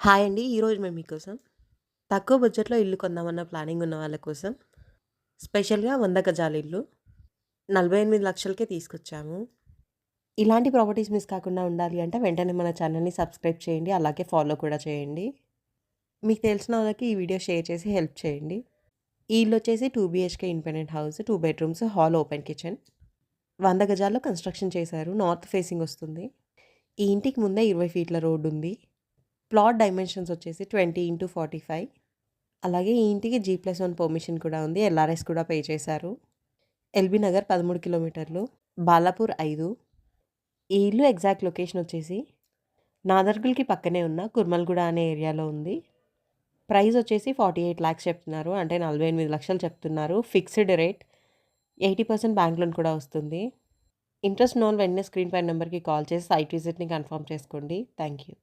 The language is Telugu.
హాయ్ అండి. ఈరోజు మేము మీకోసం తక్కువ బడ్జెట్‌లో ఇల్లు కొందామన్న ప్లానింగ్ ఉన్న వాళ్ళ కోసం స్పెషల్‌గా వంద గజాల ఇల్లు 48,00,000కే తీసుకొచ్చాము. ఇలాంటి ప్రాపర్టీస్ మిస్ కాకుండా ఉండాలి అంటే వెంటనే మన ఛానల్‌ని సబ్స్క్రైబ్ చేయండి. అలాగే ఫాలో కూడా చేయండి. మీకు తెలిసిన వాళ్ళకి ఈ వీడియో షేర్ చేసి హెల్ప్ చేయండి. ఈ ఇల్లు వచ్చేసి two BHK independent house. Two bedrooms, hall, open kitchen. వంద గజాల్లో కన్‌స్ట్రక్షన్ చేశారు. నార్త్ ఫేసింగ్ వస్తుంది. ఈ ఇంటికి ముందే 20 ఫీట్ల రోడ్డు ఉంది. ప్లాట్ డైమెన్షన్స్ వచ్చేసి 20/45 అలాగే ఈ ఇంటికి జీ+1 పర్మిషన్ కూడా ఉంది. ఎల్ఆర్ఎస్ కూడా పే చేశారు. ఎల్బీ నగర్ 13 కిలోమీటర్లు. బాలాపూర్ ఐదు ఈ ఇల్లు ఎగ్జాక్ట్ లొకేషన్ వచ్చేసి నాదర్గుల్‌కి పక్కనే ఉన్న కుర్మల్‌గూడ అనే ఏరియాలో ఉంది. ప్రైస్ వచ్చేసి 48,00,000 చెప్తున్నారు. అంటే 48,00,000 చెప్తున్నారు. Fixed rate. 80% బ్యాంక్ లోన్ కూడా వస్తుంది. ఇంట్రెస్ట్ నోన్ వెంటనే స్క్రీన్ పై నెంబర్కి కాల్ చేసి సైట్ విజిట్‌ని కన్ఫర్మ్ చేసుకోండి. Thank you.